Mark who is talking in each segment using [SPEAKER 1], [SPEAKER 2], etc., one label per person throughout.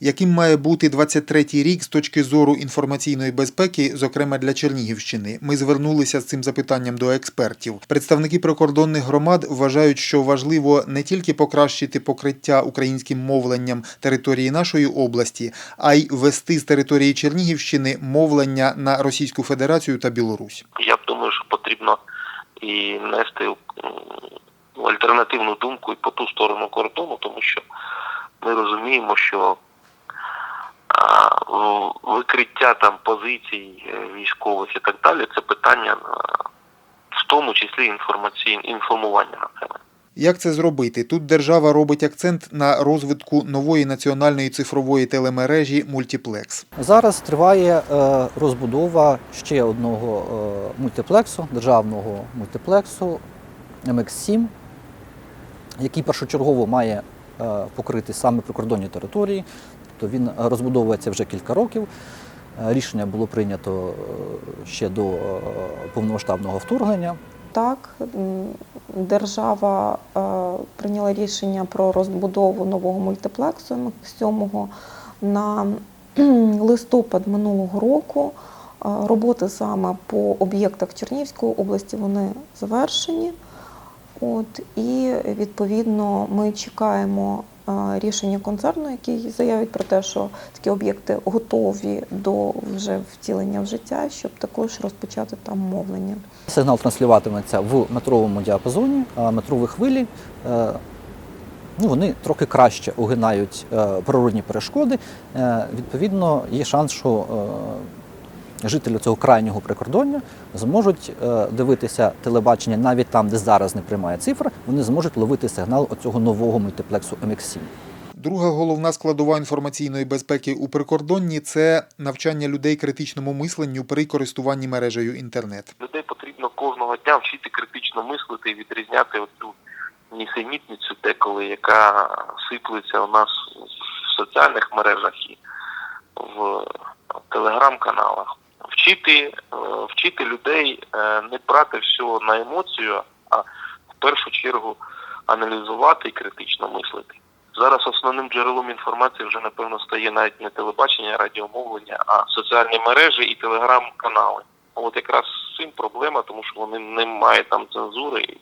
[SPEAKER 1] Яким має бути 23-й рік з точки зору інформаційної безпеки, зокрема для Чернігівщини? Ми звернулися з цим запитанням до експертів. Представники прикордонних громад вважають, що важливо не тільки покращити покриття українським мовленням території нашої області, а й вести з території Чернігівщини мовлення на Російську Федерацію та Білорусь.
[SPEAKER 2] Я думаю, що потрібно і нести альтернативну думку і по ту сторону кордону, тому що ми розуміємо, що викриття там позицій е, військових і так далі це питання е, в тому числі інформаційне інформування населення.
[SPEAKER 1] Як це зробити? Тут держава робить акцент на розвитку нової національної цифрової телемережі Мультіплекс.
[SPEAKER 3] Зараз триває е, розбудова ще одного мультиплексу, державного мультиплексу MX7, який першочергово має покрити саме прикордонні території. Тобто він розбудовується вже кілька років. Е, Рішення було прийнято е, ще до е, повномасштабного вторгнення.
[SPEAKER 4] Так, держава прийняла рішення про розбудову нового мультиплексу М7 на листопад минулого року. Роботи саме по об'єктах Чернігівської області вони завершені. От, і відповідно ми чекаємо рішення концерну, який заявить про те, що такі об'єкти готові до вже втілення в життя, щоб також розпочати там мовлення.
[SPEAKER 3] Сигнал транслюватиметься в метровому діапазоні, а метрові хвилі. е, Ну, вони трохи краще огинають е, природні перешкоди. Е, відповідно, є шанс, що жителі цього крайнього прикордоння зможуть е, дивитися телебачення навіть там, де зараз не приймає цифра, вони зможуть ловити сигнал оцього нового мультиплексу MX7.
[SPEAKER 1] Друга головна складова інформаційної безпеки у прикордонні це навчання людей критичному мисленню при користуванні мережею інтернет.
[SPEAKER 2] Людей потрібно кожного дня вчити критично мислити і відрізняти оцю нісенітницю деколи, яка сиплеться у нас в соціальних мережах і в телеграм-каналах. Вчити, е, вчити людей е, не брати все на емоцію, а в першу чергу аналізувати і критично мислити. Зараз основним джерелом інформації вже напевно стає навіть не телебачення, а радіомовлення, а соціальні мережі і телеграм-канали. От якраз з цим проблема, тому що вони не мають там цензури і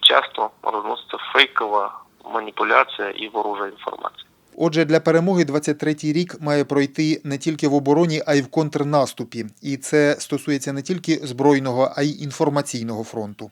[SPEAKER 2] часто розноситься фейкова маніпуляція і ворожа інформація.
[SPEAKER 1] Отже, для перемоги 23-й рік має пройти не тільки в обороні, а й в контрнаступі. І це стосується не тільки збройного, а й інформаційного фронту.